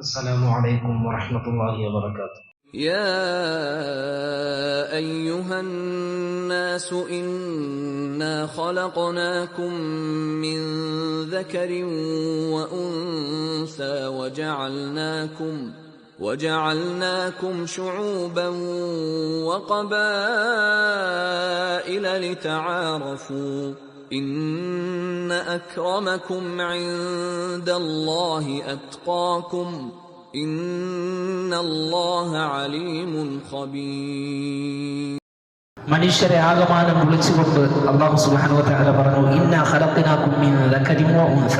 السلام عليكم ورحمة الله وبركاته. يا أيها الناس إنا خلقناكم من ذكر وأنثى وجعلناكم وجعلناكم شعوبا وقبائل لتعارفوا ان اكرمكم عند الله اتقاكم إن الله عليم خبير മനുഷ്യരെ ആകമാനം വിളിച്ചുകൊണ്ട് അള്ളാഹു സുബാനുവല പറഞ്ഞു ഇന്ന ഖലഖിനാകും മിൻ ദക്കരിൻ വ ഉൻസ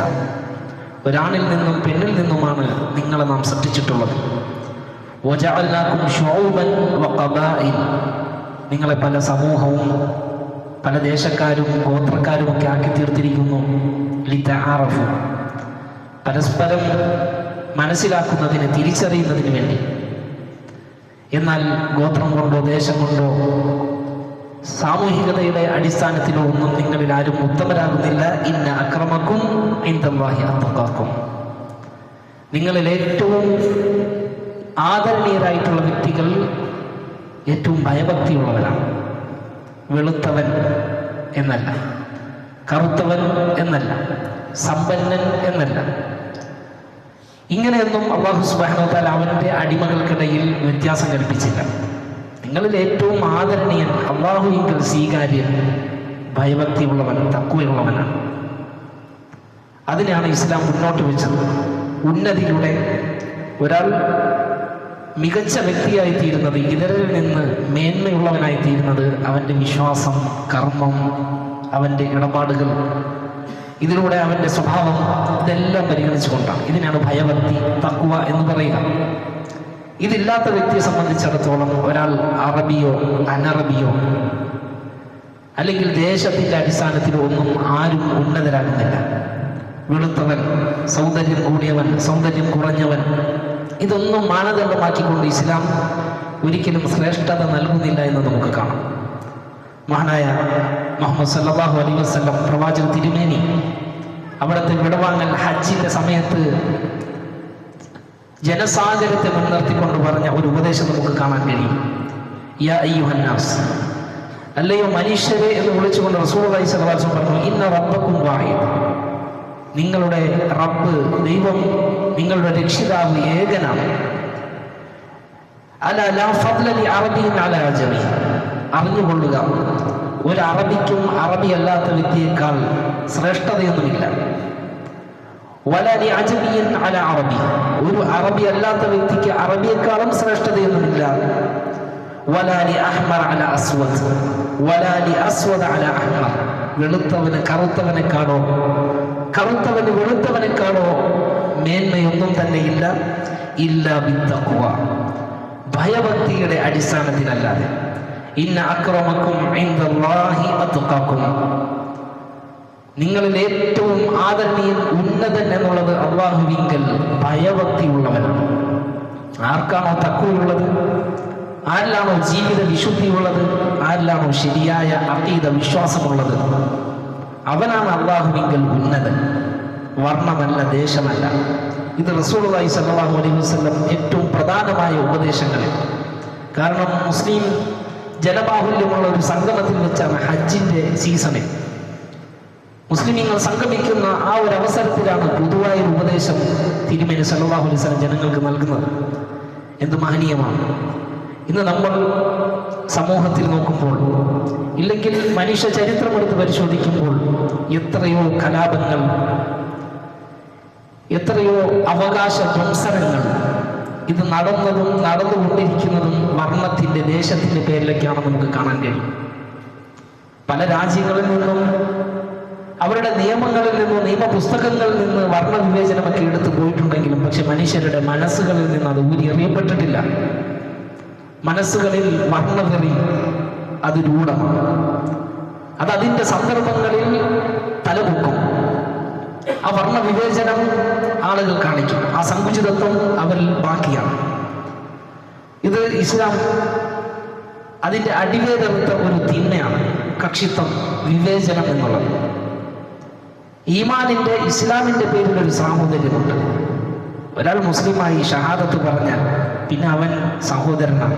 ഒരാണിൽ നിന്നും പെണ്ണിൽ നിന്നുമാണ് നിങ്ങളെ നാം സൃഷ്ടിച്ചിട്ടുള്ളത് വജഅൽനാകും ശുഊബൻ വ ഖബാഇൽ നിങ്ങളെ പല സമൂഹവും പല ദേശക്കാരും ഗോത്രക്കാരും ഒക്കെ ആക്കി തീർത്തിരിക്കുന്നു ലിതആറഫു പരസ്പരം മനസ്സിലാക്കുന്നതിന് തിരിച്ചറിയുന്നതിന് വേണ്ടി. എന്നാൽ ഗോത്രം കൊണ്ടോ ദേശം കൊണ്ടോ സാമൂഹികതയുടെ അടിസ്ഥാനത്തിലോ ഒന്നും നിങ്ങളിൽ ആരും ഉത്തമരാകുന്നില്ല. ഇന്ന അക്രമക്കും ഇന്ദല്ലാഹി അത്തക്കാക്കും നിങ്ങളിൽ ഏറ്റവും ആദരണീയരായിട്ടുള്ള വ്യക്തികൾ ഏറ്റവും ഭയഭക്തിയുള്ളവരാണ്. വെളുത്തവൻ എന്നല്ല. കറുത്തവൻ എന്നല്ല. സമ്പന്നൻ എന്നല്ല. ഇങ്ങനെയൊന്നും അള്ളാഹു സുബാനോത്താൽ അവന്റെ അടിമകൾക്കിടയിൽ വ്യത്യാസം കൽപ്പിച്ചില്ല. നിങ്ങളിൽ ഏറ്റവും ആദരണീയൻ അള്ളാഹുവിങ്കിൽ സ്വീകാര്യൻ ഭയഭക്തിയുള്ളവൻ തക്കുവയുള്ളവനാണ് അതിനാണ് ഇസ്ലാം മുന്നോട്ട് വെച്ചത്. ഉന്നതിയുടെ ഒരാൾ മികച്ച വ്യക്തിയായി തീരുന്നത് ഇതരിൽ നിന്ന് മേന്മയുള്ളവനായി തീരുന്നത് അവന്റെ വിശ്വാസം കർമ്മം അവന്റെ ഇടപാടുകൾ ഇതിലൂടെ അവന്റെ സ്വഭാവം ഇതെല്ലാം പരിഗണിച്ചുകൊണ്ടാണ്. ഇതിനാണ് ഭയഭക്തി തക്കുവ എന്ന് പറയുക. ഇതില്ലാത്ത വ്യക്തിയെ സംബന്ധിച്ചിടത്തോളം ഒരാൾ അറബിയോ അനറബിയോ അല്ലെങ്കിൽ ദേശത്തിന്റെ അടിസ്ഥാനത്തിൽ ഒന്നും ആരും ഉന്നതരാകുന്നില്ല. വെളുത്തവൻ സൗന്ദര്യം കൂടിയവൻ സൗന്ദര്യം കുറഞ്ഞവൻ ഇതൊന്നും മാനദണ്ഡമാക്കിക്കൊണ്ട് ഇസ്ലാം ഒരിക്കലും ശ്രേഷ്ഠത നൽകുന്നില്ല എന്ന് നമുക്ക് കാണാം. മഹാനായ മുഹമ്മദ് സല്ലാഹു അലൈ വസ്ലം പ്രവാചക തിരുമേനി അവിടുത്തെ വിടവാങ്ങൽ ഹജ്ജിന്റെ സമയത്ത് ജനസാഗരത്തെ മുൻനിർത്തിക്കൊണ്ട് പറഞ്ഞ ഒരു ഉപദേശം നമുക്ക് കാണാൻ കഴിയും. യാ അല്ലയോ മനുഷ്യരെ എന്ന് വിളിച്ചുകൊണ്ട് റസൂൾ അലൈഹി പറഞ്ഞു ഇന്ന റബ്ബക്കും വാഹിദ്. നിങ്ങളുടെ റബ്ബ് ദൈവം നിങ്ങളുടെ രക്ഷിതാവ് ഏകനാണ്. അല ലാ ഫദ്ല ലി അറബിയിൻ അല അജമി അറിഞ്ഞുകൊള്ളുക ഒരു അറബിക്കും അറബി അല്ലാത്ത വ്യക്തിയേക്കാൾ ശ്രേഷ്ഠതയൊന്നുമില്ല. വലാലി അജമിയൻ അല അറബി. ഒരു അറബി അല്ലാത്ത വ്യക്തിക്ക് അറബിയെക്കാളും ശ്രേഷ്ഠതയൊന്നുമില്ല. വലാലി അഹ്മർ അല അസ്വദ്. വലാലി അസ്വദ് അല അഹ്മർ. വെളുത്തവന് കറുത്തവനെക്കാളോ കറുത്തവന് വെളുത്തവനെക്കാളോ മേന്മയൊന്നും തന്നെയില്ല ഇല്ല. വിത്തക്കുവ ഭയഭക്തിയുടെ അടിസ്ഥാനത്തിലല്ലാതെ. ഇന്ന അക്രമക്കും നിങ്ങളിൽ ഏറ്റവും ആദരണീയൻ ഉന്നതൻ എന്നുള്ളത് അള്ളാഹുവിങ്കൽ ഭയഭക്തി ഉള്ളവനാണ് ആർക്കാണോ തക്കുവയുള്ളത് ആരിലാണോ ജീവിത വിശുദ്ധിയുള്ളത് ആരിലാണോ ശരിയായ അതീത വിശ്വാസമുള്ളത്? അവനാണ് അള്ളാഹുവിങ്കൽ ഉന്നതൻ. വർണമല്ല ദേശമല്ല. ഇത് റസൂലുള്ളാഹി സല്ലാഹു അലൈഹി വസ്ലം ഏറ്റവും പ്രധാനമായ ഉപദേശങ്ങളിൽ. കാരണം മുസ്ലിം ജനബാഹുല്യമുള്ള ഒരു സംഗമത്തിൽ വെച്ചാണ് ഹജ്ജിന്റെ സീസണിൽ. മുസ്ലിമീങ്ങൾ സംഗമിക്കുന്ന ആ ഒരു അവസരത്തിലാണ് പൊതുവായ ഉപദേശം തിരുമേനി സല്ലാഹു അലൈഹി വസല്ലം ജനങ്ങൾക്ക് നൽകുന്നത്. എന്ത് മഹനീയമാണ്. ഇന്ന് നമ്മൾ സമൂഹത്തിൽ നോക്കുമ്പോൾ ഇല്ലെങ്കിൽ മനുഷ്യ ചരിത്രമെടുത്ത് പരിശോധിക്കുമ്പോൾ എത്രയോ കലാപങ്ങൾ എത്രയോ അവകാശ ധ്വംസനങ്ങൾ ഇത് നടന്നതും നടന്നുകൊണ്ടിരിക്കുന്നതും വർണത്തിന്റെ ദേശത്തിന്റെ പേരിലേക്കാണ് നമുക്ക് കാണാൻ കഴിയും. പല രാജ്യങ്ങളിൽ നിന്നും അവരുടെ നിയമങ്ങളിൽ നിന്നും നിയമപുസ്തകങ്ങളിൽ നിന്ന് വർണവിവേചനമൊക്കെ എടുത്തു പോയിട്ടുണ്ടെങ്കിലും പക്ഷെ മനുഷ്യരുടെ മനസ്സുകളിൽ നിന്ന് അത് ഊരിയെറിയപ്പെട്ടിട്ടില്ല. മനസ്സുകളിൽ വർണതെറി അത് രൂഢമാണ്. അത് അതിന്റെ സന്ദർഭങ്ങളിൽ തലപൊക്കും. ആ വർണ വിവേചനം ആളുകൾ കാണിക്കും. ആ സങ്കുചിതത്വം അവരിൽ ബാക്കിയാണ്. ഇത് ഇസ്ലാം അതിന്റെ അടിവേദത്തെ ഒരു തിന്മയാണ്. കക്ഷിത്വം വിവേചനം എന്നുള്ളത്. ഈമാനിന്റെ ഇസ്ലാമിന്റെ പേരിൽ ഒരു സാഹോദര്യമുണ്ട്. ഒരാൾ മുസ്ലിമായി ഷഹാദത്ത് പറഞ്ഞാൽ പിന്നെ അവൻ സഹോദരനാണ്.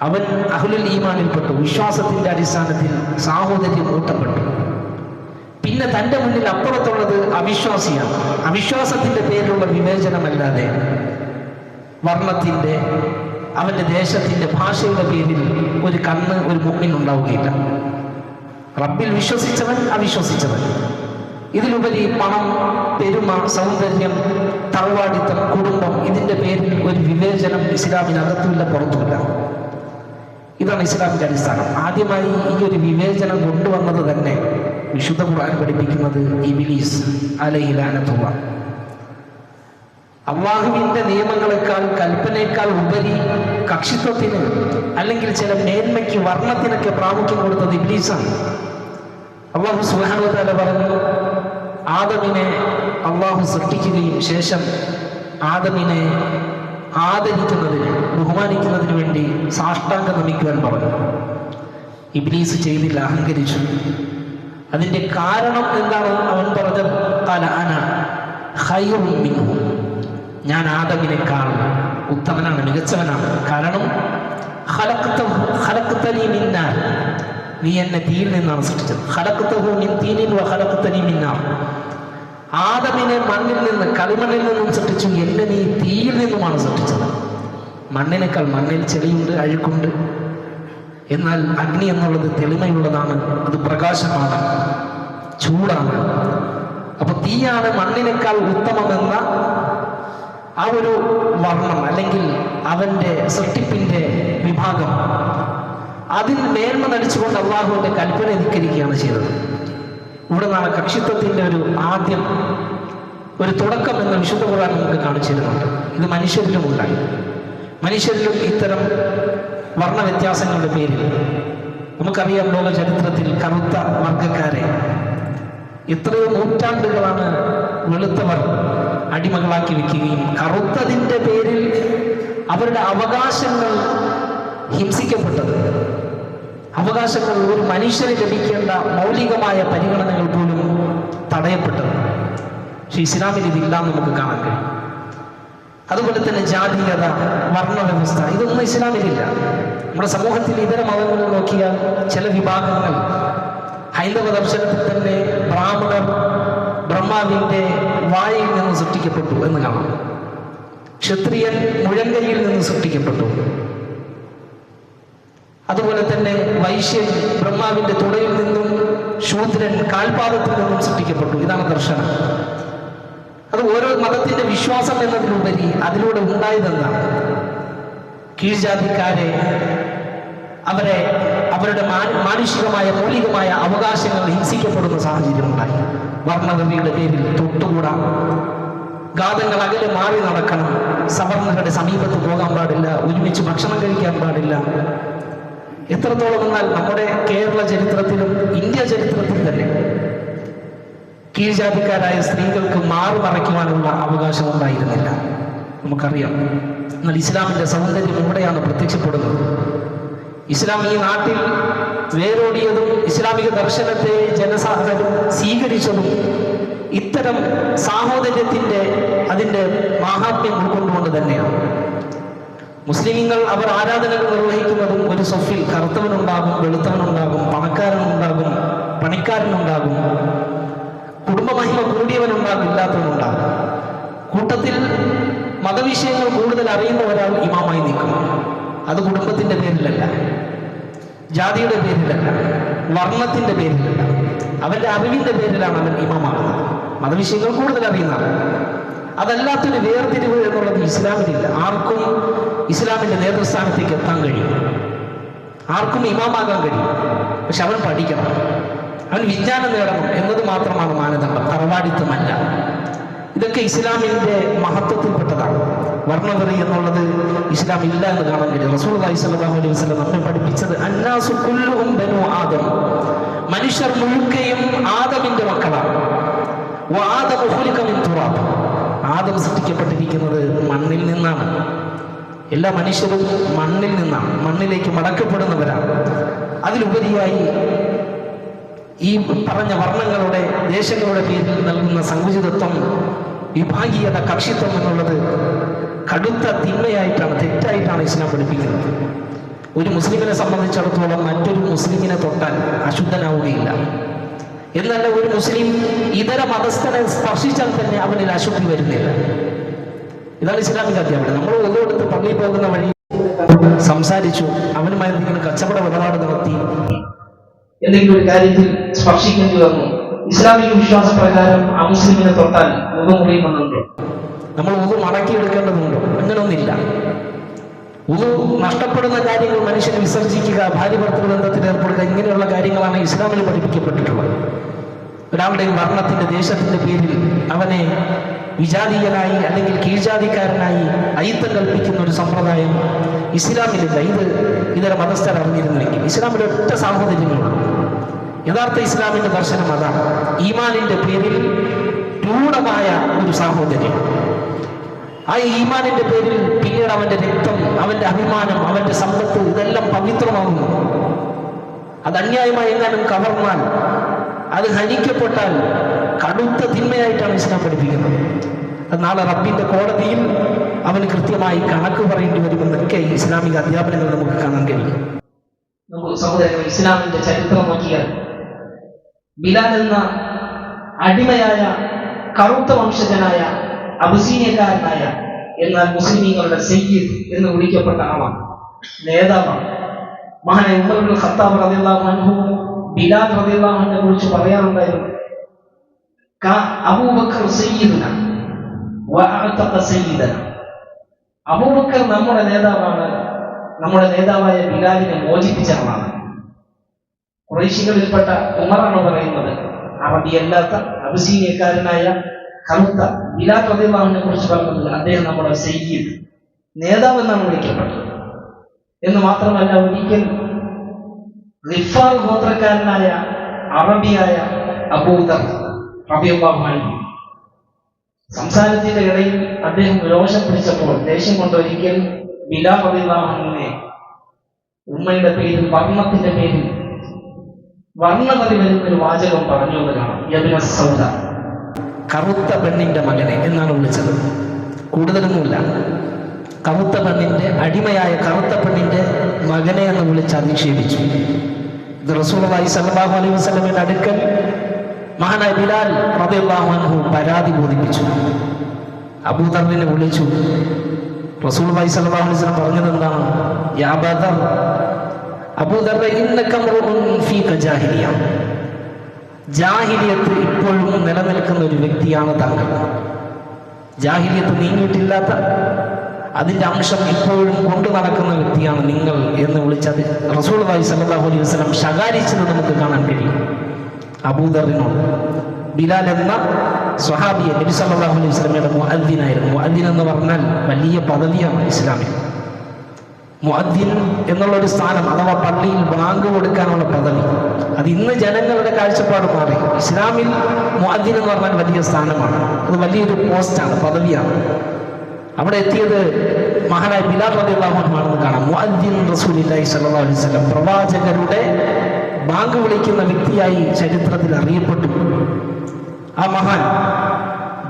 അവൻ അഹ്ലുൽ ഈമാനിൽപ്പെട്ടു വിശ്വാസത്തിന്റെ അടിസ്ഥാനത്തിൽ സാഹോദര്യം ഊട്ടപ്പെട്ടു. പിന്നെ തന്റെ മുന്നിൽ അപ്പുറത്തുള്ളത് അവിശ്വാസിയാണ്. അവിശ്വാസത്തിന്റെ പേരിലുള്ള വിവേചനമല്ലാതെ വർണത്തിന്റെ അവന്റെ ദേശത്തിന്റെ ഭാഷയുടെ പേരിൽ ഒരു കണ്ണ് ഒരു മുമ്പിൽ ഉണ്ടാവുകയില്ല റബ്ബിൽ വിശ്വസിച്ചവൻ അവിശ്വസിച്ചവൻ. ഇതിലുപരി പണം പെരുമ സൗന്ദര്യം തറവാടിത്തം കുടുംബം ഇതിന്റെ പേരിൽ ഒരു വിവേചനം ഇസ്ലാമിനകത്തുമില്ല പുറത്തുമില്ല. ഇതാണ് ഇസ്ലാമിന്റെ അടിസ്ഥാനം. ആദ്യമായി ഈ ഒരു വിവേചനം കൊണ്ടുവന്നത് തന്നെ വിശുദ്ധ ഖുർആൻ പഠിപ്പിക്കുന്നത് ഇബിലീസ് അലഹിലാനത്തുള്ള അള്ളാഹുവിന്റെ നിയമങ്ങളെക്കാൾ കൽപ്പനയേക്കാൾ ഉപരി കക്ഷിത്വത്തിന് അല്ലെങ്കിൽ ചില മേന്മയ്ക്ക് വർണത്തിനൊക്കെ പ്രാമുഖ്യം കൊടുത്തത് ഇബ്ലീസാണ്. അള്ളാഹു സുഹാനുവല പറഞ്ഞു ആദമിനെ അള്ളാഹു സൃഷ്ടിക്കുകയും ശേഷം ആദമിനെ ആദരിക്കുന്നതിന് ബഹുമാനിക്കുന്നതിന് വേണ്ടി സാഷ്ടാംഗം നമിക്കുവാൻ പറഞ്ഞു. ഇബ്ലീസ് ചെയ്തില്ല അഹങ്കരിച്ചു. അതിന്റെ കാരണം എന്താണ്? അവൻ പറഞ്ഞത് തല അന ഖൈറും ഞാൻ ഞാൻ ആദമിനേക്കാൾ ഉത്തമനാണ് മികച്ചവനാണ്. കാരണം. നീ എന്നെ തീയിൽ നിന്നാണ് സൃഷ്ടിച്ചത്. ഖലഖ്തഹു മിൻ തീനിൻ വ ഖലഖ്തനി മിൻ നാർ. ആദമിനെ മണ്ണിൽ നിന്ന് കളിമണ്ണിൽ നിന്നും സൃഷ്ടിച്ചു. എന്നെ നീ തീയിൽ നിന്നുമാണ് സൃഷ്ടിച്ചത്. മണ്ണിനേക്കാൾ മണ്ണിൽ ചെളിയുണ്ട് അഴുക്കുണ്ട്. എന്നാൽ അഗ്നി എന്നുള്ളത് തെളിമയുള്ളതാണ് അത് പ്രകാശമാണ് ചൂടാണ്. അപ്പൊ തീയാണ് മണ്ണിനേക്കാൾ ഉത്തമമെന്ന ആ ഒരു വർണം അല്ലെങ്കിൽ അവന്റെ സൃഷ്ടിപ്പിന്റെ വിഭാഗം. അതിൽ മേന്മ നടിച്ചുകൊണ്ട് അള്ളാഹുവിന്റെ കൽപ്പന ധിക്കരിക്കുകയാണ് ചെയ്തത്. ഇവിടെ നിന്നാണ് കക്ഷിത്വത്തിന്റെ ഒരു ആദ്യം ഒരു തുടക്കം എന്ന വിശുദ്ധ ഖുർആൻ നമുക്ക് കാണിച്ചു തരുന്നുണ്ട് ഇത് മനുഷ്യരിലും ഉണ്ടായി. മനുഷ്യരിലും ഇത്തരം വർണ വ്യത്യാസങ്ങളുടെ പേരിൽ നമുക്കറിയാം ലോക ചരിത്രത്തിൽ കറുത്ത വർഗക്കാരെ എത്രയോ നൂറ്റാണ്ടുകളാണ് വെളുത്തവർ അടിമകളാക്കി വെക്കുകയും കറുത്തതിന്റെ പേരിൽ അവരുടെ അവകാശങ്ങൾ ഹിംസിക്കപ്പെട്ടത്. അവകാശങ്ങൾ ഒരു മനുഷ്യന് ലഭിക്കേണ്ട മൗലികമായ പരിഗണനകൾ പോലും തടയപ്പെട്ടത്. പക്ഷെ ഇസ്ലാമിൽ ഇതില്ല എന്ന് നമുക്ക് കാണാൻ കഴിയും. അതുപോലെ തന്നെ ജാതീയത വർണവ്യവസ്ഥ ഇതൊന്നും ഇസ്ലാമിലില്ല നമ്മുടെ സമൂഹത്തിൽ ഇതര മതങ്ങൾ നോക്കിയാൽ ചില വിഭാഗങ്ങൾ ഹൈന്ദവ ദർശനത്തിൽ തന്നെ ബ്രാഹ്മണർ ബ്രഹ്മാവിന്റെ വായിൽ നിന്ന് സൃഷ്ടിക്കപ്പെട്ടു എന്ന് കാണാം. ക്ഷത്രിയൻ മുഴങ്കയിൽ നിന്ന് സൃഷ്ടിക്കപ്പെട്ടു. അതുപോലെ തന്നെ വൈശ്യൻ ബ്രഹ്മാവിന്റെ തുടയിൽ നിന്നും ശൂദ്രൻ കാൽപാദത്തിൽ നിന്നും സൃഷ്ടിക്കപ്പെട്ടു. ഇതാണ് ദർശനം. അത് ഓരോ മതത്തിന്റെ വിശ്വാസം എന്നതിലുപരി അതിലൂടെ ഉണ്ടായതെന്താണ്? കീഴ്ജാതിക്കാരെ അവരെ അവരുടെ മാന- മാനുഷികമായ മൗലികമായ അവകാശങ്ങൾ ഹിംസിക്കപ്പെടുന്ന സാഹചര്യം ഉണ്ടായി. വർണഗതിയുടെ പേരിൽ തൊട്ടുകൂടാം. ഗാതങ്ങൾ അകലെ മാറി നടക്കണം. സവർണരുടെ സമീപത്ത് പോകാൻ പാടില്ല. ഒരുമിച്ച് ഭക്ഷണം കഴിക്കാൻ പാടില്ല. എത്രത്തോളം എന്നാൽ നമ്മുടെ കേരള ചരിത്രത്തിലും ഇന്ത്യ ചരിത്രത്തിലും തന്നെ കീഴ്ജാതിക്കാരായ സ്ത്രീകൾക്ക് മാറി മറയ്ക്കുവാനുള്ള അവകാശം ഉണ്ടായിരുന്നില്ല. നമുക്കറിയാം. എന്നാൽ ഇസ്ലാമിന്റെ സൗന്ദര്യം എവിടെയാണ് പ്രത്യക്ഷപ്പെടുന്നത്? ഇസ്ലാം ഈ നാട്ടിൽ വേരോടിയതും ഇസ്ലാമിക ദർശനത്തെ ജനസാഗരം സ്വീകരിച്ചതും ഇത്തരം സാഹോദര്യത്തിന്റെ അതിന്റെ മാഹാത്മ്യം ഉൾക്കൊണ്ടുകൊണ്ട് തന്നെയാണ്. മുസ്ലിങ്ങൾ അവർ ആരാധനകൾ നിർവഹിക്കുന്നതും ഒരു സൊഫിൽ കറുത്തവനുണ്ടാകും വെളുത്തവനുണ്ടാകും പണക്കാരനുണ്ടാകും പണിക്കാരനുണ്ടാകും കുടുംബമഹിമ കൂടിയവനുണ്ടാകും ഇല്ലാത്തവനുണ്ടാകും കൂട്ടത്തിൽ മതവിഷയങ്ങൾ കൂടുതൽ അറിയുന്ന ഒരാൾ ഇമാമായി നിൽക്കും. അത് കുടുംബത്തിന്റെ പേരിലല്ല ജാതിയുടെ പേരിലല്ല വർണത്തിന്റെ പേരിലല്ല. അവന്റെ അറിവിന്റെ പേരിലാണ് അവൻ ഇമാമാകുന്നത്. മതവിഷയങ്ങൾ കൂടുതൽ അറിയുന്നതാണ് അതല്ലാത്തൊരു വേർതിരിവ് എന്നുള്ളത് ഇസ്ലാമിലില്ല. ആർക്കും ഇസ്ലാമിന്റെ നേതൃസ്ഥാനത്തേക്ക് എത്താൻ കഴിയും. ആർക്കും ഇമാമാകാൻ കഴിയും. പക്ഷെ അവൻ പഠിക്കണം. അവൻ വിജ്ഞാനം നേടണം എന്നത് മാത്രമാണ് മാനദണ്ഡം. തറവാടിത്തമല്ല. ഇതൊക്കെ ഇസ്ലാമിന്റെ മഹത്വത്തിൽപ്പെട്ടതാണ്. വർണവെറി എന്നുള്ളത് ഇസ്ലാം ഇല്ല എന്ന് കാണാൻ കഴിയും. റസൂൽ സല്ലല്ലാഹു അലൈഹി വസല്ലം നമ്മെ പഠിപ്പിച്ചത് അന്നാസു കുല്ലും ബനു ആദം. മനുഷ്യർ മുഴുക്കയും ആദമിന്റെ മക്കളാണ്. ആദം സൃഷ്ടിക്കപ്പെട്ടിരിക്കുന്നത് മണ്ണിൽ നിന്നാണ്. എല്ലാ മനുഷ്യരും മണ്ണിൽ നിന്നാണ് മണ്ണിലേക്ക് മടക്കപ്പെടുന്നവരാണ്. അതിലുപരിയായി ഈ പറഞ്ഞ വർണങ്ങളുടെ ദേശങ്ങളുടെ പേരിൽ നൽകുന്ന സങ്കുചിതത്വം വിഭാഗീയത കക്ഷിത്വം എന്നുള്ളത് കടുത്ത തിന്മയായിട്ടാണ് തെറ്റായിട്ടാണ് ഇസ്ലാം പഠിപ്പിക്കുന്നത്. ഒരു മുസ്ലിമിനെ സംബന്ധിച്ചിടത്തോളം മറ്റൊരു മുസ്ലിമിനെ തൊട്ടാൽ അശുദ്ധനാവുകയില്ല. എന്നല്ല ഒരു മുസ്ലിം ഇതര മതസ്ഥനെ സ്പർശിച്ചാൽ തന്നെ അവനിൽ അശുദ്ധി വരുന്നില്ല. ഇതാണ് ഇസ്ലാമിക അധ്യാപനം നമ്മൾ ഒന്നുകൊടുത്ത് പള്ളിയിൽ പോകുന്ന വഴി സംസാരിച്ചു. അവനുമായി എന്തെങ്കിലും കച്ചവട ഇടപാട് നടത്തി. എന്തെങ്കിലും ഒരു കാര്യത്തിൽ സ്പർശിക്കേണ്ടി വന്നു. ഇസ്ലാമിക വിശ്വാസപ്രകാരം ആ മുസ്ലിമിനെ തൊട്ടാൽ മുഖം മുറിയുമെന്നുണ്ടോ നമ്മൾ ഉതു മടക്കിയെടുക്കേണ്ടതുണ്ടോ അങ്ങനൊന്നില്ല ഉതു നഷ്ടപ്പെടുന്ന കാര്യങ്ങൾ മനുഷ്യനെ വിസർജിക്കുക ഭാര്യ ഭർത്തൃ ബന്ധത്തിൽ ഏർപ്പെടുക ഇങ്ങനെയുള്ള കാര്യങ്ങളാണ് ഇസ്ലാമിൽ പഠിപ്പിക്കപ്പെട്ടിട്ടുള്ളത്. ഒരാളുടെയും വർണത്തിന്റെ ദേശത്തിന്റെ പേരിൽ അവനെ വിജാതീയനായി അല്ലെങ്കിൽ കീഴ്ജാതിക്കാരനായി അയിത്തം കൽപ്പിക്കുന്ന ഒരു സമ്പ്രദായം ഇസ്ലാമിലില്ല. ഇത് ഇതര മതസ്ഥർ അറിഞ്ഞിരുന്നെങ്കിൽ ഇസ്ലാമിൽ ഒറ്റ സാഹോദര്യങ്ങളുള്ളൂ യഥാർത്ഥ ഇസ്ലാമിന്റെ ദർശനം അതാണ്. ഈമാനിന്റെ പേരിൽ രൂഢമായ ഒരു സാഹോദര്യം. ആ ഈമാനിന്റെ പേരിൽ പിന്നീട് അവന്റെ രക്തം അവന്റെ അഭിമാനം അവന്റെ സമ്പത്ത് ഇതെല്ലാം പവിത്രമാകുന്നു. അത് അന്യായമായി എങ്ങാനും കവർന്നാൽ അത് ഹനിക്കപ്പെട്ടാൽ കടുത്ത തിന്മയായിട്ടാണ് ഇസ്ലാം പഠിപ്പിക്കുന്നത്. അത് റബ്ബിന്റെ കോടതിയിൽ അവന് കൃത്യമായി കണക്ക് പറയേണ്ടി വരുമെന്നൊക്കെ ഇസ്ലാമിക അധ്യാപനങ്ങൾ നമുക്ക് കാണാൻ കഴിയും. ഇസ്ലാമിന്റെ ചരിത്രം നോക്കിയാൽ ബിലാൽ എന്ന അടിമയായ കറുത്ത വംശജനായ അബുസീനിയക്കാരനായ എന്നാൽ മുസ്ലിമീങ്ങളുടെ സയ്യിദ് എന്ന് വിളിക്കപ്പെട്ട ആളാണ് നേതാവാണ്. മഹാനായ ഉമർ ഖത്താബ് റതിയുള്ള ബിലാൽ റതിയുള്ള കുറിച്ച് പറയാറുണ്ടായിരുന്നു. അബൂബക്കർ അബൂബക്കർ നമ്മുടെ നേതാവാണ് നമ്മുടെ നേതാവായ ബിലാലിനെ മോചിപ്പിച്ച ആളാണ് കുറേശികളിൽപ്പെട്ട ഉമറാണ് പറയുന്നത്. അറബിയല്ലാത്ത അബസീനിയക്കാരനായ കറുത്ത ബിലാൽ പ്രതിമാവിനെ കുറിച്ച് പറഞ്ഞത് അദ്ദേഹം നമ്മുടെ സയ്യിദ് നേതാവ് എന്നാണ് വിളിക്കപ്പെട്ടത്. എന്ന് മാത്രമല്ല ഒരിക്കൽ റിഫാർ ഗോത്രക്കാരനായ അറബിയായ അബൂദർ സംസാരത്തിന്റെ ഇടയിൽ അദ്ദേഹം രോഷം പിടിച്ചപ്പോൾ ദേഷ്യം കൊണ്ട് ഒരിക്കൽ ഉമ്മയുടെ പേരിൽ വർണത്തിന്റെ പേരിൽ വർണമതി വരുന്ന ഒരു വാചകം പറഞ്ഞു എന്നതാണ് യബിന സൗദ. കറുത്ത പെണ്ണിന്റെ മകനെ എന്നാണ് വിളിച്ചത്. കൂടുതലൊന്നുമില്ല. കറുത്ത പെണ്ണിന്റെ അടിമയായ കറുത്ത പെണ്ണിന്റെ മകനെ എന്ന് വിളിച്ച് അധിക്ഷേപിച്ചു. ഇത് റസൂലുള്ളാഹി സല്ലാഹു അലൈഹി വസ്ലമിന്റെ അടുക്കൽ മഹാനായ ബിലാൽ അൻഹു പരാതി ബോധിപ്പിച്ചു. അബൂദറിനെ വിളിച്ചു. റസൂലുള്ളാഹി സ്വല്ലല്ലാഹു അലൈഹി വസല്ലം പറഞ്ഞത് എന്താണ്? യാ ബദർ അബൂദർ ജാഹിലിയത്ത് ഇപ്പോഴും നിലനിൽക്കുന്ന ഒരു വ്യക്തിയാണ് താങ്കൾ ജാഹിലിയത്ത് നീങ്ങിയിട്ടില്ലാത്ത അതിന്റെ അംശം ഇപ്പോഴും കൊണ്ടു നടക്കുന്ന വ്യക്തിയാണ് നിങ്ങൾ എന്ന് വിളിച്ചത് റസൂൾ ഭായി സല്ലല്ലാഹു അലൈഹി വസല്ലം ശകാരിച്ചത് നമുക്ക് കാണാൻ കഴിയും. അബൂദറിനോട്. ബിലാൽ എന്ന സ്വഹാബിയെ നബി സല്ലല്ലാഹു അലൈഹി സ്വലമയുടെ മുഅദ്ദീനായിരുന്നു. മുഅദ്ദീൻ എന്ന് പറഞ്ഞാൽ വലിയ പദവിയാണ് ഇസ്ലാമിൽ. മുഅദ്ദിൻ എന്നുള്ള ഒരു സ്ഥാനം അഥവാ പള്ളിയിൽ ബാങ്ക് കൊടുക്കാനുള്ള പദവി. അത് ഇന്ന് ജനങ്ങളുടെ കാഴ്ചപ്പാട് മാറി. ഇസ്ലാമിൽ മുഅദ്ദിൻ എന്ന് പറഞ്ഞാൽ വലിയ സ്ഥാനമാണ്. അത് വലിയൊരു പോസ്റ്റാണ് പദവിയാണ്. അവിടെ എത്തിയത് മഹാനായ ബിലാൽ റബി അള്ളാഹുമാണെന്ന് കാണാം. മുഅദ്ദീൻ റസൂലുള്ളാഹി സ്വല്ലല്ലാഹു അലൈഹി വസല്ലം പ്രവാചകരുടെ ബാങ്ക് വിളിക്കുന്ന വ്യക്തിയായി ചരിത്രത്തിൽ അറിയപ്പെട്ടു. ആ മഹാൻ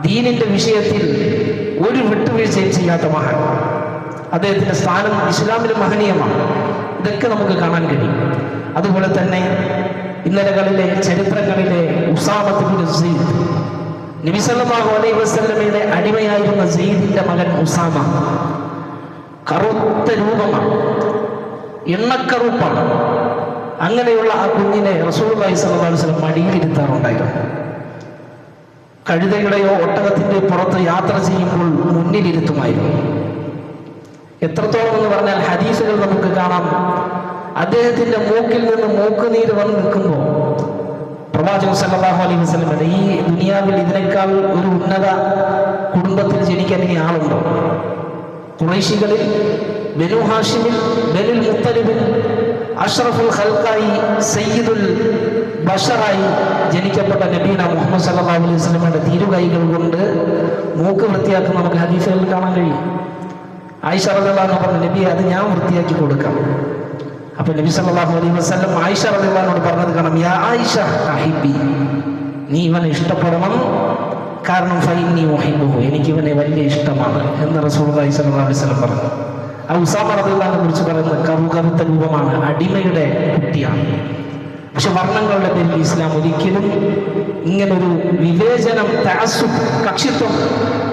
ദീനിന്റെ വിഷയത്തിൽ ഒരു വിട്ടുവീഴ്ചയും ചെയ്യാത്ത മഹാൻ. അദ്ദേഹത്തിന്റെ സ്ഥാനം ഇസ്ലാമിൽ മഹനീയമാണ്. ഇതൊക്കെ നമുക്ക് കാണാൻ കഴിയും. അതുപോലെ തന്നെ ഇന്നലകളിലെ ചരിത്രങ്ങളിലെ ഉസാമത്തിന്റെ സെയ്ദ് നബി സല്ലല്ലാഹു അലൈഹി വസല്ലമയുടെ അടിമയായിരുന്ന സെയ്ദിന്റെ മകൻ ഉസാമ. കറുത്ത രൂപമാണ്. എണ്ണക്കറുപ്പാണ്. അങ്ങനെയുള്ള ആ കുഞ്ഞിനെ അലൈഹി വസല്ലം മടിയിലിരുത്താറുണ്ടായിരുന്നു. കഴുതയുടെയോ ഒട്ടകത്തിന്റെ പുറത്ത് യാത്ര ചെയ്യുമ്പോൾ മുന്നിലിരുത്തുമായിരുന്നു. എത്രത്തോളം എന്ന് പറഞ്ഞാൽ ഹദീസുകൾ നമുക്ക് കാണാം. അദ്ദേഹത്തിന്റെ മൂക്കിൽ നിന്ന് മൂക്ക് നീര് വന്ന് നിൽക്കുമ്പോൾ പ്രവാചകൻ സല്ലാഹു അലൈഹി വസല്ലമയുടെ ഈ ദുനിയാവിൽ ഇതിനേക്കാൾ ഒരു ഉന്നത കുടുംബത്തിൽ ജനിക്കാൻ ഇനി ആളുണ്ടോ? കുറേശികളിൽ ബനു ഹാഷിമിൽ ബനുൽ മുത്തലിബിൽ അഷ്റഫുൽ ഖൽക്കായി സയ്യിദുൽ ബഷറായി ജനിക്കപ്പെട്ട നബീന മുഹമ്മദ് സല്ലല്ലാഹു അലൈഹി വസല്ലമയുടെ തിരുകൈകൾ കൊണ്ട് മൂക്ക് വൃത്തിയാക്കുന്ന നമുക്ക് ഹദീസുകളിൽ കാണാൻ കഴിയും. ആയിഷ റളിയല്ലാഹു പറഞ്ഞു നബി അത് ഞാൻ വൃത്തിയാക്കി കൊടുക്കാം. അപ്പൊ നബി സല്ലാഹു അലൈഹി വസ്ലം ആയിഷ റളിയല്ലാഹുനോട് പറഞ്ഞത് കാണാം യാ ആയിഷ അഹിബി നീ ഇവനെ ഇഷ്ടപ്പെടണം. കാരണം ഫൈനി മൊഹിബുഹു എനിക്ക് ഇവനെ വലിയ ഇഷ്ടമാണ് എന്ന് റസൂൽ അലൈഹി സ്വലം പറഞ്ഞു. കുറിച്ച് പറയുന്നത് കറു രൂപമാണ് അടിമയുടെ കുട്ടിയാണ്. പക്ഷെ വർണങ്ങളുടെ പേരിൽ ഇസ്ലാം ഒരിക്കലും ഇങ്ങനൊരു വിവേചനം തഅസ്സുബ്, കക്ഷിത്വം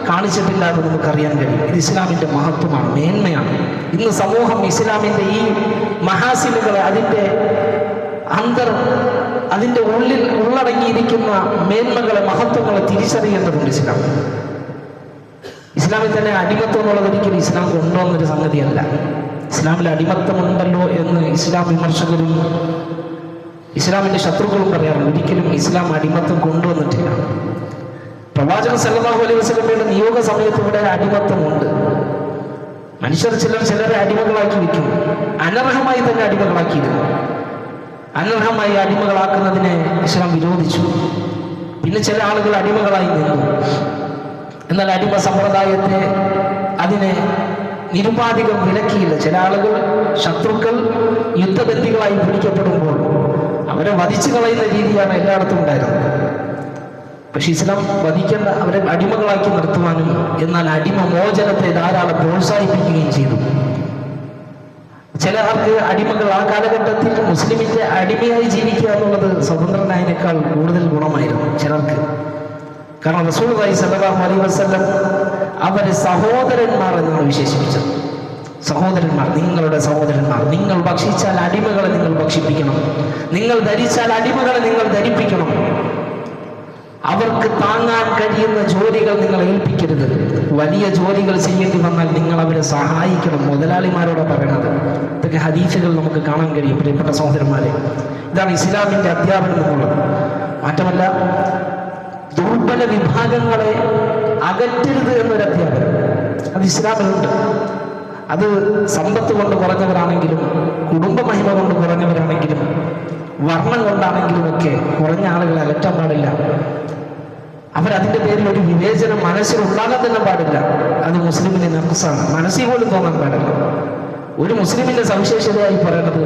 കാണിച്ചിട്ടില്ല എന്ന് നമുക്കറിയാൻ കഴിയും. ഇത് ഇസ്ലാമിന്റെ മഹത്വമാണ് മേന്മയാണ്. ഇന്ന് സമൂഹം ഇസ്ലാമിന്റെ ഈ മഹാസിലുകളെ അതിന്റെ അന്തർ അതിന്റെ ഉള്ളിൽ ഉള്ളടങ്ങിയിരിക്കുന്ന മേന്മകളെ മഹത്വങ്ങളെ തിരിച്ചറിയേണ്ടതുണ്ട് ഇസ്ലാം ഇസ്ലാമിൽ തന്നെ അടിമത്വം എന്നുള്ളത് ഒരിക്കലും ഇസ്ലാം കൊണ്ടുവന്നൊരു സംഗതിയല്ല. ഇസ്ലാമിൽ അടിമത്തമുണ്ടല്ലോ എന്ന് ഇസ്ലാം വിമർശകരും ഇസ്ലാമിന്റെ ശത്രുക്കളും പറയാറുണ്ട്. ഒരിക്കലും ഇസ്ലാം അടിമത്തം കൊണ്ടുവന്നിട്ടില്ല. പ്രവാചകൻ സല്ലാഹു അലൈഹി വസല്ലമയുടെ നിയോഗ സമയത്ത് ഇവിടെ അടിമത്തമുണ്ട്. മനുഷ്യർ ചിലർ ചിലരെ അടിമകളാക്കി വെക്കും. അനർഹമായി തന്നെ അടിമകളാക്കിയിരുന്നു. അനർഹമായി അടിമകളാക്കുന്നതിനെ ഇസ്ലാം വിരോധിച്ചു. പിന്നെ ചില ആളുകൾ അടിമകളായി നിന്നു. എന്നാൽ അടിമ സമ്പ്രദായത്തെ അതിനെ നിരുപാധികം വിലക്കിയില്ല. ചില ആളുകൾ ശത്രുക്കൾ യുദ്ധബന്ധികളായി പിടിക്കപ്പെടുമ്പോൾ അവരെ വധിച്ചു കളയുന്ന രീതിയാണ് എല്ലായിടത്തും ഉണ്ടായിരുന്നത്. പക്ഷെ ഇസ്ലാം വധിക്കേണ്ട അവരെ അടിമകളാക്കി നിർത്തുവാനും എന്നാൽ അടിമ മോചനത്തെ ധാരാളം പ്രോത്സാഹിപ്പിക്കുകയും ചെയ്തു. ചില ആൾക്ക് അടിമകൾ ആ കാലഘട്ടത്തിൽ മുസ്ലിമിന്റെ അടിമയായി ജീവിക്കുക എന്നുള്ളത് സ്വതന്ത്രനായതിനേക്കാൾ കൂടുതൽ ഗുണമായിരുന്നു ചിലർക്ക്. കാരണം റസൂൽ സല്ലല്ലാഹു അലൈഹി വസല്ലം അവരെ സഹോദരന്മാർ എന്നാണ് വിശേഷിപ്പിച്ചത്. സഹോദരന്മാർ നിങ്ങളുടെ സഹോദരന്മാർ നിങ്ങൾ ഭക്ഷിച്ചാൽ അടിമകളെ നിങ്ങൾ ഭക്ഷിപ്പിക്കണം. നിങ്ങൾ ധരിച്ചാൽ അടിമകളെ നിങ്ങൾ ധരിപ്പിക്കണം. അവർക്ക് താങ്ങാൻ കഴിയുന്ന ജോലികൾ നിങ്ങൾ ഏൽപ്പിക്കരുത്. വലിയ ജോലികൾ ചെയ്യേണ്ടി വന്നാൽ നിങ്ങൾ അവരെ സഹായിക്കണം മുതലാളിമാരോട് പറയണത്. ഇതൊക്കെ ഹദീസുകൾ നമുക്ക് കാണാൻ കഴിയും പ്രിയപ്പെട്ട സഹോദരന്മാരെ. ഇതാണ് ഇസ്ലാമിന്റെ അധ്യാപനം എന്നുള്ളത്. മാറ്റമല്ല ദുർബല വിഭാഗങ്ങളെ അകറ്റരുത് എന്നൊരു അധ്യാപനം അത് ഇസ്ലാമിലുണ്ട്. അത് സമ്പത്ത് കൊണ്ട് കുറഞ്ഞവരാണെങ്കിലും കുടുംബ മഹിമ കൊണ്ട് കുറഞ്ഞവരാണെങ്കിലും വർണം കൊണ്ടാണെങ്കിലും ഒക്കെ കുറഞ്ഞ ആളുകളെ അകറ്റാൻ പാടില്ല. അവരതിന്റെ പേരിൽ ഒരു വിവേചനം മനസ്സിൽ ഉണ്ടാകാൻ തന്നെ പാടില്ല. അത് മുസ്ലിമിന്റെ നർക്കസാണ്. മനസ്സിൽ പോലും തോന്നാൻ പാടില്ല. ഒരു മുസ്ലിമിന്റെ സവിശേഷതയായി പറയുന്നത്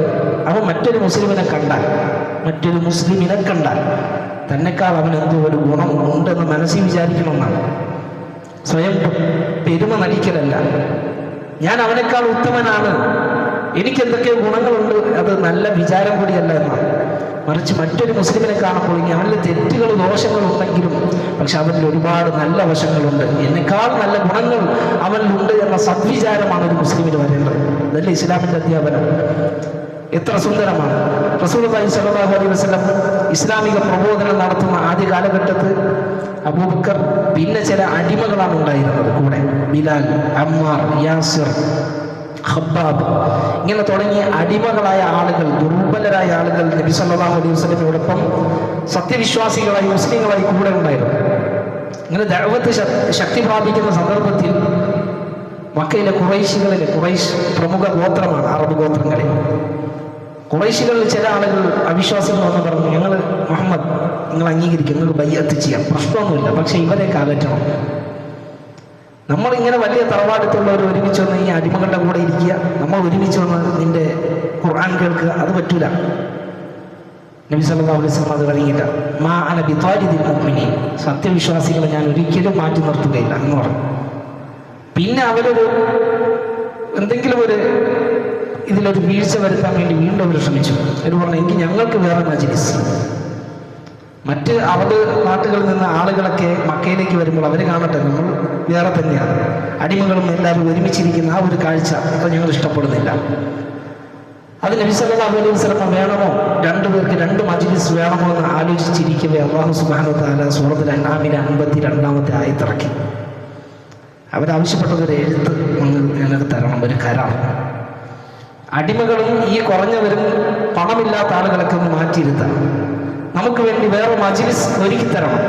അവൻ മറ്റൊരു മുസ്ലിമിനെ കണ്ടാൽ മറ്റൊരു മുസ്ലിമിനെ കണ്ടാൽ തന്നെക്കാൾ അവൻ എന്തോ ഒരു ഗുണം ഉണ്ടെന്ന് മനസ്സിൽ വിചാരിക്കണമെന്നാണ്. സ്വയം പെരുമ നടിക്കലല്ല. ഞാൻ അവനേക്കാൾ ഉത്തമനാണ്. എനിക്ക് എന്തൊക്കെ ഗുണങ്ങളുണ്ട് അത് നല്ല വിചാരം കൂടിയല്ല എന്നാണ്. മറിച്ച് മറ്റൊരു മുസ്ലിമിനെ കാണുമ്പോൾ ഇനി അവനിൽ തെറ്റുകൾ ദോഷങ്ങൾ ഉണ്ടെങ്കിലും പക്ഷെ അവനിൽ ഒരുപാട് നല്ല വശങ്ങളുണ്ട്. എന്നെക്കാൾ നല്ല ഗുണങ്ങൾ അവനിലുണ്ട് എന്ന സദ്വിചാരമാണ് ഒരു മുസ്ലിമിന് വരേണ്ടത്. അതല്ലേ ഇസ്ലാമിന്റെ അധ്യാപനം? എത്ര സുന്ദരമാണ്. റസൂലുള്ളാഹി സലാഹു അലൈഹി വസല്ലം ഇസ്ലാമിക പ്രബോധനം നടത്തുന്ന ആദ്യ കാലഘട്ടത്ത് അബൂബക്കർ പിന്നെ ചില അടിമകളാണ് ഉണ്ടായിരുന്നത്. കൂടെ ബിലാൽ അമ്മാർ യാസിർ ഹബ്ബാബ് ഇങ്ങനെ തുടങ്ങിയ അടിമകളായ ആളുകൾ ദുർബലരായ ആളുകൾ നബി സല്ലാഹു അലൈഹി വസ്ലമിനോടൊപ്പം സത്യവിശ്വാസികളായി മുസ്ലിങ്ങളായി കൂടെ ഉണ്ടായിരുന്നു. ഇങ്ങനെ ദഅവത്ത് ശക്തി പ്രാപിക്കുന്ന സന്ദർഭത്തിൽ മക്കയിലെ കുറൈശികളിലെ കുറൈശ് പ്രമുഖ ഗോത്രമാണ് അറബ് ഗോത്രങ്ങളിൽ കുറൈശികളിൽ ചില ആളുകൾ അവിശ്വാസികൾ വന്ന് പറഞ്ഞു. ഞങ്ങൾ മുഹമ്മദ് നിങ്ങൾ അംഗീകരിക്കും. നിങ്ങൾ ബയ്യത്ത് ചെയ്യാം. പ്രശ്നമൊന്നുമില്ല. പക്ഷെ ഇവരെയൊക്കെ അകറ്റണം. നമ്മൾ ഇങ്ങനെ വലിയ തറവാടത്തുള്ളവർ ഒരുമിച്ച് വന്ന് ഈ അടിമകളുടെ കൂടെ ഇരിക്കുക നമ്മൾ ഒരുമിച്ച് വന്ന് നിന്റെ ഖുർആൻ കേൾക്കുക അത് പറ്റൂല. നബി വസല്ലം അത് കഴിഞ്ഞില്ല മാ അന ബിതാരിദിൽ മുഅ്മിനീൻ. സത്യവിശ്വാസികളെ ഞാൻ ഒരിക്കലും മാറ്റി നിർത്തുകയില്ല എന്ന് പറഞ്ഞു. പിന്നെ അവരൊരു എന്തെങ്കിലും ഒരു ഇതിലൊരു വീഴ്ച വരുത്താൻ വേണ്ടി വീണ്ടും അവർ ശ്രമിച്ചു. എന്ന് പറഞ്ഞു എനിക്ക് ഞങ്ങൾക്ക് വേറെ മജിലിസ്. മറ്റ് അവത് നാട്ടുകളിൽ നിന്ന് ആളുകളൊക്കെ മക്കയിലേക്ക് വരുമ്പോൾ അവർ കാണട്ടെ നമ്മൾ വേറെ തന്നെയാണ്. അടിമകളും എല്ലാവരും ഒരുമിച്ചിരിക്കുന്ന ആ ഒരു കാഴ്ച അത് ഞങ്ങൾ ഇഷ്ടപ്പെടുന്നില്ല. അത് നബി സല്ലല്ലാഹു അലൈഹി വസല്ലം വേണമോ? രണ്ടുപേർക്ക് രണ്ട് മജിലിസ് വേണമോ എന്ന് ആലോചിച്ചിരിക്കവേ. അള്ളാഹു സുബ്ഹാനഹു വ തആല സൂറത്തുൽ അൻആമിലെ അൻപത്തി രണ്ടാമത്തെ ആയത്തിറക്കി. അവരാവശ്യപ്പെട്ടത് ഒരു എഴുത്ത് ഞങ്ങൾ ഞങ്ങൾക്ക് തരണം ഒരു കരാർ. അടിമകളും ഈ കുറഞ്ഞവരും പണമില്ലാത്ത ആളുകളൊക്കെ ഒന്ന് മാറ്റിയിരുത്താം. നമുക്ക് വേണ്ടി വേറെ മജിലിസ് ഒരുക്കി തരണം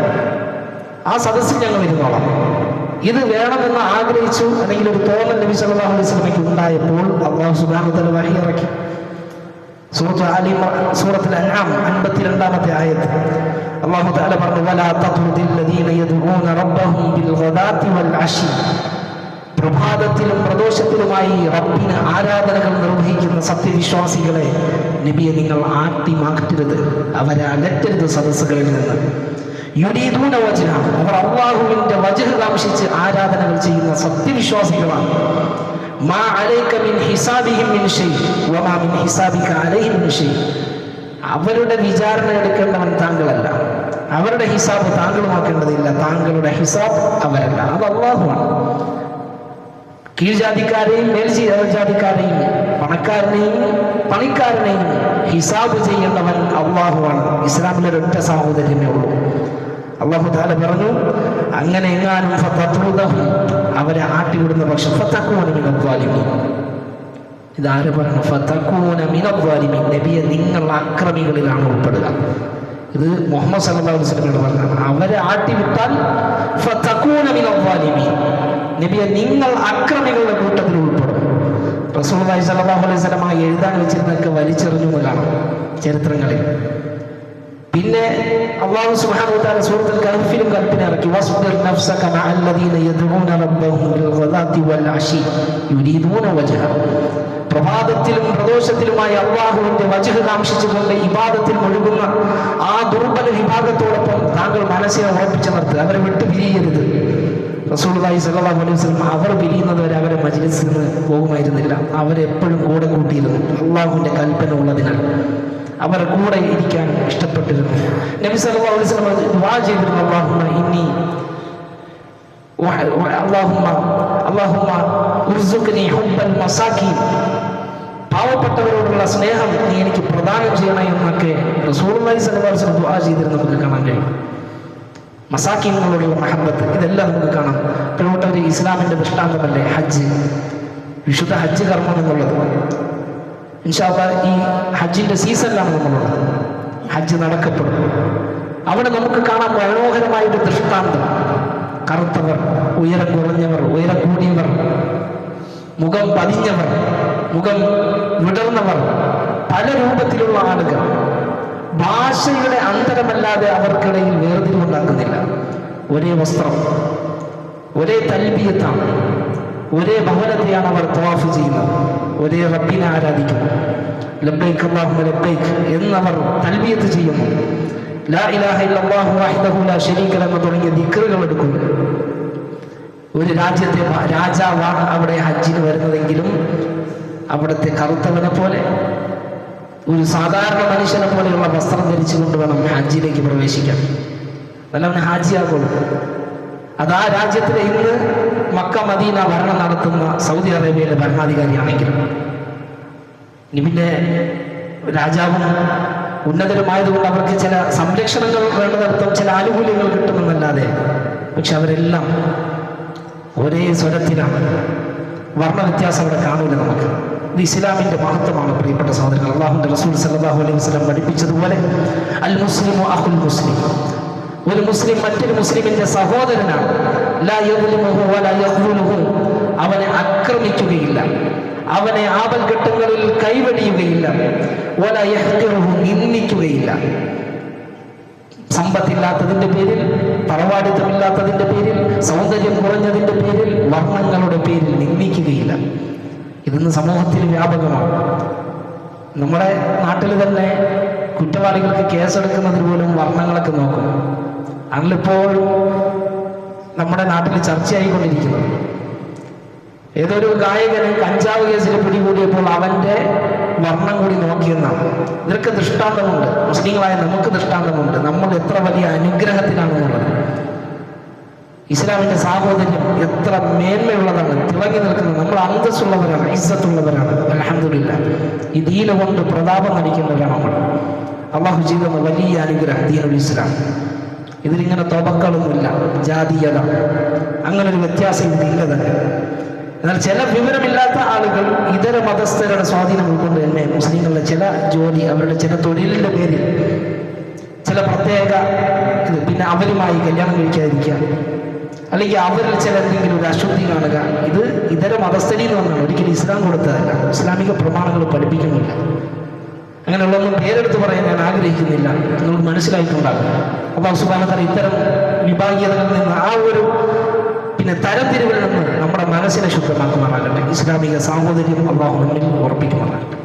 ആ സദസ്സിൽ ഞങ്ങൾ ഇരുന്നോളാം. ഇത് വേണമെന്ന് ആഗ്രഹിച്ചു അല്ലെങ്കിൽ ഒരു തോന്നൽ നബി സല്ലല്ലാഹു അലൈഹി വസല്ലമയ്ക്ക് ഉണ്ടായപ്പോൾ അള്ളാഹു സുബ്ഹാനഹു വ തആല വഹി ഇറക്കി. സൂറത്ത് ആലി സൂറത്തിൽ അൻആം 52ാമത്തെ ആയത്ത്. അല്ലാഹു തആല പറഞ്ഞു വലാ തത്റുദിൽ ലദീന റബ്ബഹും ബിൽ ഗദാത്തി വൽ അശി പ്രഭാതത്തിലും പ്രദോഷത്തിലുമായി റബ്ബിന് ആരാധനകൾ നിർവഹിക്കുന്ന സത്യവിശ്വാസികളെ നബിയെ നിങ്ങൾ ആട്ടി മാറ്റരുത് അവരെ അകറ്റരുത് സദസ്സുകളിൽ നിന്ന്. യുരീദൂന വചന അവർ അള്ളാഹുവിന്റെ വജഹ് ആരാധനകൾ ചെയ്യുന്ന സത്യവിശ്വാസികളാണ്. മാ അലൈക മിൻ ഹിസാബിഹിം മിൻ ഷൈ വമാ മിൻ ഹിസാബിക അലൈഹിം മിൻ ഷൈ. അവരുടെ വിചാരണ എടുക്കേണ്ടവൻ താങ്കളല്ല. അവരുടെ ഹിസാബ് താങ്കളുമാക്കേണ്ടതില്ല താങ്കളുടെ ഹിസാബ് അവരല്ല. അത് അള്ളാഹുവാണ്. കീഴ്ജാതിക്കാരെയും മേൽജാതിക്കാരെയും പണക്കാരനെയും പണിക്കാരനെയും ഹിസാബ് ചെയ്യേണ്ടവൻ അള്ളാഹുവാണ്. ഇസ്ലാമിലെ ഒരൊറ്റ സാഹോദര്യമേ ഉള്ളൂ. അള്ളാഹു താല പറഞ്ഞു അങ്ങനെ എങ്ങാനും അവരെ ആട്ടിവിടുന്ന പക്ഷം ഫത്തക്കൂന മിനദ്വാലിമീൻ ഇതാര് പറഞ്ഞു ഫത്തക്കൂന മിനദ്വാലിമീൻ നബിയെ നിങ്ങൾ അക്രമികളിലാണ് ഉൾപ്പെടുക. ഇത് മുഹമ്മദ് സല്ലല്ലാഹു അലൈഹി വസല്ലമയോട് പറഞ്ഞാണ്. അവരെ ആട്ടിവിട്ടാൽ ഫത്തക്കൂന മിനദ്വാലിമീൻ നബിയെ നിങ്ങൾ അക്രമികളുടെ കൂട്ടത്തിൽ ഉൾപ്പെടും. റസൂലുള്ളാഹി സ്വല്ലല്ലാഹു അലൈഹി വസല്ലമ എഴുതാൻ വെച്ചിരുന്നൊക്കെ വലിച്ചെറിഞ്ഞു എന്ന് ചരിത്രങ്ങളിൽ. പിന്നെ അള്ളാഹു സുബ്ഹാനഹു വ തആല സൂറത്തുൽ കഹ്ഫിലും കൽപ്പന ഇറക്കി വസ്ബിർ നഫ്സക മഅ അല്ലദീന യദ്ഊന റബ്ബഹും ബിൽ ഗദാത്തി വൽ അശി യുരീദൂന വജ്ഹ. പ്രഭാതത്തിലും പ്രദോഷത്തിലുമായി അള്ളാഹുവിന്റെ വജഹ് കാംക്ഷിച്ചുകൊണ്ട് ഇബാദത്തിൽ മുഴുകുന്ന ആ ദുർബല വിഭാഗത്തോടൊപ്പം താങ്കൾ മനസ്സിനെ ഉറപ്പിച്ചു നിർത്തുക അവരെ വിട്ടു പിരിയരുത് റസൂലുള്ളാഹി സല്ലാഹു അലൈഹി വസല്ലം അവർ പിരിയുന്നത് വരെ അവരെ മജ്ലിസിൽ നിന്ന് പോകുമായിരുന്നില്ല. അവരെപ്പോഴും കൂടെ കൂട്ടിയിരുന്നു. അള്ളാഹുവിന്റെ കൽപ്പന ഉള്ളതിനാൽ അവർ കൂടെ ഇരിക്കാൻ ഇഷ്ടപ്പെട്ടിരുന്നു. നബി സല്ലാ അലൈഹി വസല്ലം വാ ചെയ്തിരുന്നു. അള്ളാഹുമ ഇനി അല്ലാഹുമ്മ അല്ലാഹുമ്മ ഉർസുഖ്നി ഹുബ്ബൽ മസാക്കീൻ പാവപ്പെട്ടവരോടുള്ള സ്നേഹം നീ എനിക്ക് പ്രദാനം ചെയ്യണം എന്നൊക്കെ സ്വല്ലല്ലാഹു അലൈഹി വസല്ലം ദുആ ചെയ്തിരുന്നു നമുക്ക് കാണാൻ കഴിയും. മസാക്കീങ്ങളോടുള്ള മഹബത്ത് ഇതെല്ലാം നമുക്ക് കാണാം. പ്രിയപ്പെട്ടവർ ഇസ്ലാമിന്റെ ദൃഷ്ടാന്തമല്ലേ? ഹജ്ജ്. വിശുദ്ധ ഹജ്ജ് കർമ്മം എന്നുള്ളത്. ഇൻഷാല്ല ഈ ഹജ്ജിന്റെ സീസണിലാണ് നമ്മളുള്ളത്. ഹജ്ജ് നടക്കപ്പെടും. അവിടെ നമുക്ക് കാണാൻ മനോഹരമായ ഒരു ദൃഷ്ടാന്തം. കറുത്തവർ ഉയരം കുറഞ്ഞവർ ഉയരം കൂടിയവർ മുഖം പതിഞ്ഞവർ മുഖം വിടർന്നവർ പല രൂപത്തിലുള്ള ആളുകൾ. ഭാഷയുടെ അന്തരമല്ലാതെ അവർക്കിടയിൽ വേർതിരിവുണ്ടാക്കുന്നില്ല ഒരേ വസ്ത്രം ഒരേ തൽബിയത്താണ് ഒരേ ഭവനത്തെയാണ് അവർ തവാഫ് ചെയ്യുന്നത്. ഒരേ റബ്ബിനെ ആരാധിക്കുന്നു. ലബ്ബൈക്ക് അള്ളാഹു എന്നവർ തൽബിയത്ത് ചെയ്യുന്നു. ലാ ഇലാഹ ഇല്ലല്ലാഹു വഹ്ദഹു ലാ ലഹു തുടങ്ങിയ ദിക്റുകൾ എടുക്കുന്നു. ഒരു രാജ്യത്തെ രാജാവാണ് അവിടെ ഹജ്ജിന് വരുന്നതെങ്കിലും അവിടുത്തെ കറുത്തവനെ പോലെ ഒരു സാധാരണ മനുഷ്യനെ പോലെയുള്ള വസ്ത്രം ധരിച്ചുകൊണ്ട് വേണം ഹാജിയിലേക്ക് പ്രവേശിക്കാൻ. വല്ലവന് ഹാജിയാകുള്ളൂ അത് ആ രാജ്യത്തിലെ ഇന്ന് മക്ക മദീന ഭരണം നടത്തുന്ന സൗദി അറേബ്യയിലെ ഭരണാധികാരിയാണെങ്കിലും. ഇനി പിന്നെ രാജാവും ഉന്നതരുമായതുകൊണ്ട് അവർക്ക് ചില സംരക്ഷണങ്ങൾ വേണ്ടതർത്ഥം ചില ആനുകൂല്യങ്ങൾ കിട്ടുമെന്നല്ലാതെ പക്ഷെ അവരെല്ലാം ഒരേ സ്വരത്തിലാണ്. വർണവ്യത്യാസം അവിടെ കാണൂല നമുക്ക്. ഇത് ഇസ്ലാമിന്റെ മഹത്വമാണ് പ്രിയപ്പെട്ട സഹോദരങ്ങൾ അള്ളാഹുന്റെ റസൂൽ സല്ലല്ലാഹു അലൈഹി വസ്ലം പഠിപ്പിച്ചതുപോലെ അൽ മുസ്ലിം അഹുൽ മുസ്ലിം. ഒരു മുസ്ലിം മറ്റൊരു മുസ്ലിമിന്റെ സഹോദരനാണ്. അവനെ ആക്രമിക്കുകയില്ല. അവനെ ആപൽഘട്ടങ്ങളിൽ കൈവടിയുകയില്ല. യഹ്ഖിറുഹു നിന്ദിക്കുകയില്ല. സമ്പത്തില്ലാത്തതിന്റെ പേരിൽ തറവാടിത്തമില്ലാത്തതിന്റെ പേരിൽ സൗന്ദര്യം കുറഞ്ഞതിന്റെ പേരിൽ വർണങ്ങളുടെ പേരിൽ നിന്ദിക്കുകയില്ല. ഇതൊന്ന് സമൂഹത്തിൽ വ്യാപകമാണ്. നമ്മുടെ നാട്ടിൽ തന്നെ കുറ്റവാളികൾക്ക് കേസെടുക്കുന്നതിന് പോലും വർണങ്ങളൊക്കെ നോക്കും. അന്നിപ്പോഴും നമ്മുടെ നാട്ടിൽ ചർച്ചയായിക്കൊണ്ടിരിക്കുന്നത് ഏതൊരു ഗായകന് കഞ്ചാവ് കേസിൽ പിടികൂടിയപ്പോൾ അവന്റെ വർണം കൂടി നോക്കിയെന്നാണ് ഇവർക്ക് ദൃഷ്ടാന്തമുണ്ട്. മുസ്ലിങ്ങളായ നമുക്ക് ദൃഷ്ടാന്തമുണ്ട്. നമ്മൾ എത്ര വലിയ അനുഗ്രഹത്തിലാണെന്നുള്ളത്. ഇസ്ലാമിന്റെ സാഹോദര്യം എത്ര മേന്മയുള്ളതാണ് തിളങ്ങി നിൽക്കുന്നത്. നമ്മൾ അന്തസ്സുള്ളവരാണ് ഇസ്സത്തുള്ളവരാണ്. അലഹമില്ല ഈ ദീന കൊണ്ട് പ്രതാപം നടിക്കുന്നവരാണ് നമ്മൾ. അള്ളാഹു ചെയ്ത വലിയ അനുഗ്രഹം ദീനുൽ ഇസ്ലാം. ഇതിലിങ്ങനെ തുപക്കളൊന്നുമില്ല ജാതീയത. അങ്ങനെ ഒരു വ്യത്യാസം ഇതില്ല തന്നെ. എന്നാൽ ചില വിവരമില്ലാത്ത ആളുകൾ ഇതര മതസ്ഥരുടെ സ്വാധീനം ഉൾക്കൊണ്ട് തന്നെ മുസ്ലിങ്ങളുടെ ചില ജോലി അവരുടെ ചില തൊഴിലിന്റെ പേരിൽ ചില പ്രത്യേക ഇത് പിന്നെ അവരുമായി കല്യാണം കഴിക്കാതിരിക്കുക. അല്ലെങ്കിൽ അവരിൽ ചില എന്തെങ്കിലും ഒരു അശുദ്ധി കാണുക ഇത് ഇതര മതസ്ഥനിൽ വന്നാണ് ഒരിക്കലും ഇസ്ലാം കൊടുത്തതല്ല. ഇസ്ലാമിക പ്രമാണങ്ങൾ പഠിപ്പിക്കുന്നില്ല. അങ്ങനെയുള്ളൊന്നും പേരെടുത്ത് പറയാൻ ഞാൻ ആഗ്രഹിക്കുന്നില്ല. നിങ്ങൾ മനസ്സിലായിട്ടുണ്ടാകും. അപ്പോൾ സുബാനത്തറ ഇത്തരം വിഭാഗീയതകളിൽ നിന്ന് ആ ഒരു പിന്നെ തരംതിരിവിൽ നിന്ന് നമ്മുടെ മനസ്സിനെ ശുദ്ധമാക്കുമാറാകട്ടെ. ഇസ്ലാമിക സാഹോദര്യം അള്ളാഹു നമ്മിൽ ഉറപ്പിക്കുമാറാകട്ടെ.